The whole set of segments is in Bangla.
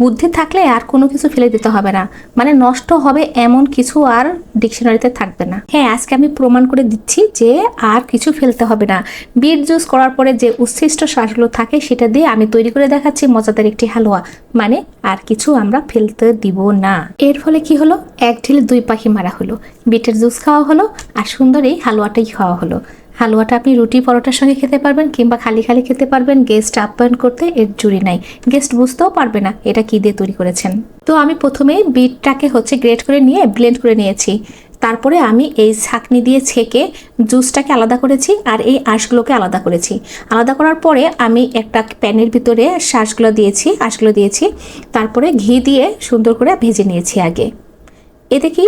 বুদ্ধি থাকলে আর কোনো কিছু ফেলে দিতে হবে না। মানে নষ্ট হবে এমন কিছু আর ডিকশনারিতে থাকবে না। হ্যাঁ আজকে আমি প্রমাণ করে দিচ্ছি যে আর কিছু ফেলতে হবে না। বিট জুস করার পরে যে উচ্ছিষ্ট শ্বাসগুলো থাকে সেটা দিয়ে আমি তৈরি করে দেখাচ্ছি মজাদার একটি হালুয়া। মানে আর কিছু আমরা ফেলতে দিব না। এর ফলে কি হলো? এক ঢিলে দুই পাখি মারা হলো। বিটের জুস খাওয়া হলো আর সুন্দর এই হালুয়াটাই খাওয়া হলো। হালুয়াটা আপনি রুটি পরোটার সঙ্গে খেতে পারবেন কিংবা খালি খালি খেতে পারবেন গেস্ট আপ্যায়ন করতে এর জুড়ি নাই। গেস্ট বুঝতেও পারবে না এটা কি দিয়ে তৈরি করেছেন। তো আমি প্রথমে বিটটাকে হচ্ছে গ্রেট করে নিয়ে ব্লেন্ড করে নিয়েছি। তারপরে আমি এই ছাকনি দিয়ে ছেঁকে জুসটাকে আলাদা করেছি আর এই আঁশগুলোকে আলাদা করেছি। আলাদা করার পরে আমি একটা প্যানের ভিতরে শাঁসগুলো দিয়েছি, আঁশগুলো দিয়েছি। তারপরে ঘি দিয়ে সুন্দর করে ভেজে নিয়েছি আগে। এতে কি?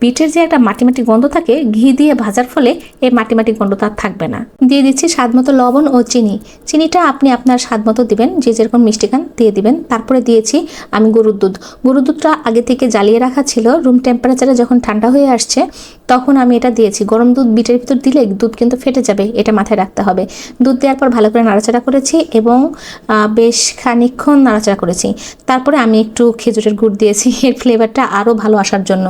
বিটের যে একটা মাটি মাটি গন্ধ থাকে, ঘি দিয়ে ভাজার ফলে এই মাটি মাটি গন্ধটা আর থাকবে না। দিয়ে দিচ্ছি স্বাদ মতো লবণ ও চিনি। চিনিটা আপনি আপনার স্বাদ মতো দিবেন, যে যেরকম মিষ্টি খান দিয়ে দিবেন। তারপরে দিয়েছি আমি গরুর দুধ। গরুর দুধটা আগে থেকে জ্বালিয়ে রাখা ছিল রুম টেম্পারেচারে যখন ঠান্ডা হয়ে আসছে, তখন আমি এটা দিয়েছি। গরম দুধ বিটের ভিতর দিলে দুধ কিন্তু ফেটে যাবে, এটা মাথায় রাখতে হবে। দুধ দেওয়ার পর ভালো করে নাড়াচাড়া করেছি এবং বেশ খানিকক্ষণ নাড়াচাড়া করেছি। তারপরে আমি একটু খেজুরের গুড় দিয়েছি, এর ফ্লেভারটা আরও ভালো আসার জন্য।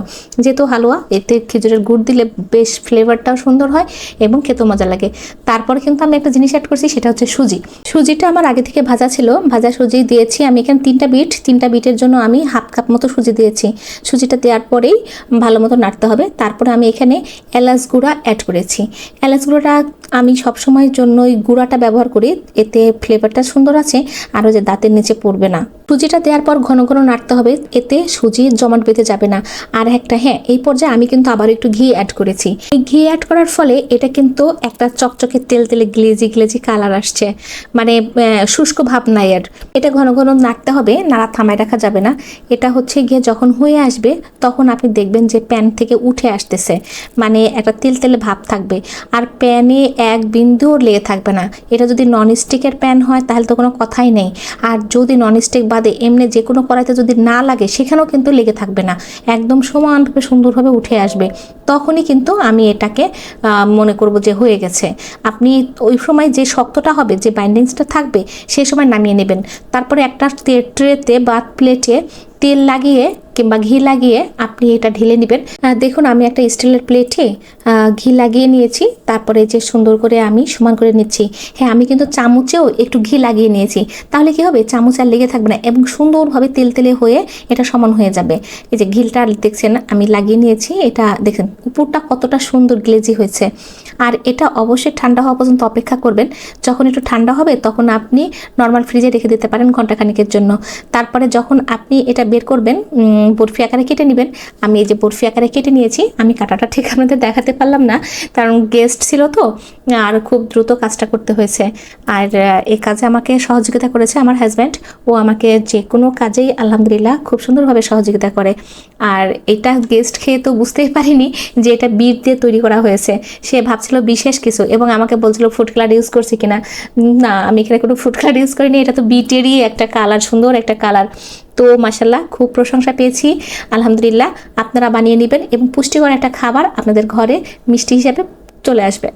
যেহেতু হালুয়া, এতে খেজুরের গুড় দিলে বেশ ফ্লেভারটাও সুন্দর হয় এবং খেতেও মজা লাগে। তারপরে কিন্তু আমি একটা জিনিস অ্যাড করছি, সেটা হচ্ছে সুজি। সুজিটা আমার আগে থেকে ভাজা ছিল, ভাজা সুজি দিয়েছি আমি এখানে তিনটা বিট, তিনটা বিটের জন্য আমি হাফ কাপ মতো সুজি দিয়েছি। সুজিটা দেওয়ার পরেই ভালো মতো নাড়তে হবে। তারপরে আমি এখানে এলাচ গুঁড়া অ্যাড করেছি। এলাচ গুঁড়োটা আমি সবসময়ের জন্য ওই গুঁড়াটা ব্যবহার করি, এতে ফ্লেভারটা সুন্দর আছে আরও যে দাঁতের নিচে পড়বে না। সুজিটা দেওয়ার পর ঘন ঘন নাড়তে হবে, এতে সুজি জমাট বেঁধে যাবে না। আর একটা হ্যাঁ এই পর্যায়ে আমি কিন্তু আবার একটু ঘি অ্যাড করেছি। এই ঘি অ্যাড করার ফলে এটা কিন্তু একটা চকচকে তেল তেলে গ্লেজি গ্লেজি কালার আসছে। মানে শুষ্ক ভাব নাই আর। এটা ঘন ঘন নাড়তে হবে, নাড়া থামায় রাখা যাবে না। এটা হচ্ছে গিয়ে যখন হয়ে আসবে, তখন আপনি দেখবেন যে প্যান থেকে উঠে আসতেছে। মানে একটা তেল তেলে ভাব থাকবে। আর প্যানে এক বিন্দুও লেগে থাকবে না। এটা যদি নন স্টিকের প্যান হয়, তাহলে তো কোনো কথাই নেই। আর যদি নন স্টিক বাদে এমনি যে কোনো কড়াইতে যদি না লাগে, সেখানেও কিন্তু লেগে থাকবে না। একদম সমানভাবে সুন্দরভাবে উঠে আসবে, তখনই কিন্তু আমি এটাকে মনে করব যে হয়ে গেছে। আপনি ওই সময় যে শক্তটা হবে, যে বাইন্ডিংসটা থাকবে সেই সময় নামিয়ে নেবেন। তারপরে একটা ট্রেতে বা প্লেটে তেল লাগিয়ে কিংবা ঘি লাগিয়ে আপনি এটা ঢেলে নেবেন। দেখুন, আমি একটা স্টিলের প্লেটে ঘি লাগিয়ে নিয়েছি। তারপরে যে সুন্দর করে আমি সমান করে নিচ্ছি। হ্যাঁ আমি কিন্তু চামচেও একটু ঘি লাগিয়ে নিয়েছি। তাহলে কি হবে? চামচ আর লেগে থাকবে না এবং সুন্দরভাবে তেল তেলে হয়ে এটা সমান হয়ে যাবে। এই যে ঘিলটা দেখছেন, আমি লাগিয়ে নিয়েছি। এটা দেখেন উপরটা কতটা সুন্দর গ্লেজি হয়েছে। আর এটা অবশ্যই ঠান্ডা হওয়া পর্যন্ত অপেক্ষা করবেন। যখন একটু ঠান্ডা হবে, তখন আপনি নর্মাল ফ্রিজে রেখে দিতে পারেন ঘন্টাখানিকের জন্য। তারপরে যখন আপনি এটা বের করবেন বরফি আকারে কেটে নেবেন। আমি এই যে বরফি আকারে কেটে নিয়েছি, আমি কাটাটা ঠিক আপনাদের দেখাতে পারলাম না, কারণ গেস্ট ছিল তো, আর খুব দ্রুত কাজটা করতে হয়েছে। আর এই কাজে আমাকে সহযোগিতা করেছে আমার হাজব্যান্ড ও আমাকে যে কোনো কাজেই আলহামদুলিল্লাহ খুব সুন্দরভাবে সহযোগিতা করে। আর এটা গেস্ট খেয়ে তো বুঝতেই পারিনি যে এটা বিট দিয়ে তৈরি করা হয়েছে। সে ভাবছিল বিশেষ কিছু এবং আমাকে বলছিল ফুড কালার ইউজ করছি কিনা? না, আমি এখানে কোনো ফুড কালার ইউজ করিনি, এটা তো বিটেরই একটা কালার সুন্দর একটা কালার তো মাসাল্লাহ খুব প্রশংসা পেয়েছি। আলহামদুলিল্লাহ, আপনারা বানিয়ে নেবেন এবং পুষ্টিকর একটা খাবার আপনাদের ঘরে মিষ্টি হিসাবে চলে আসবে।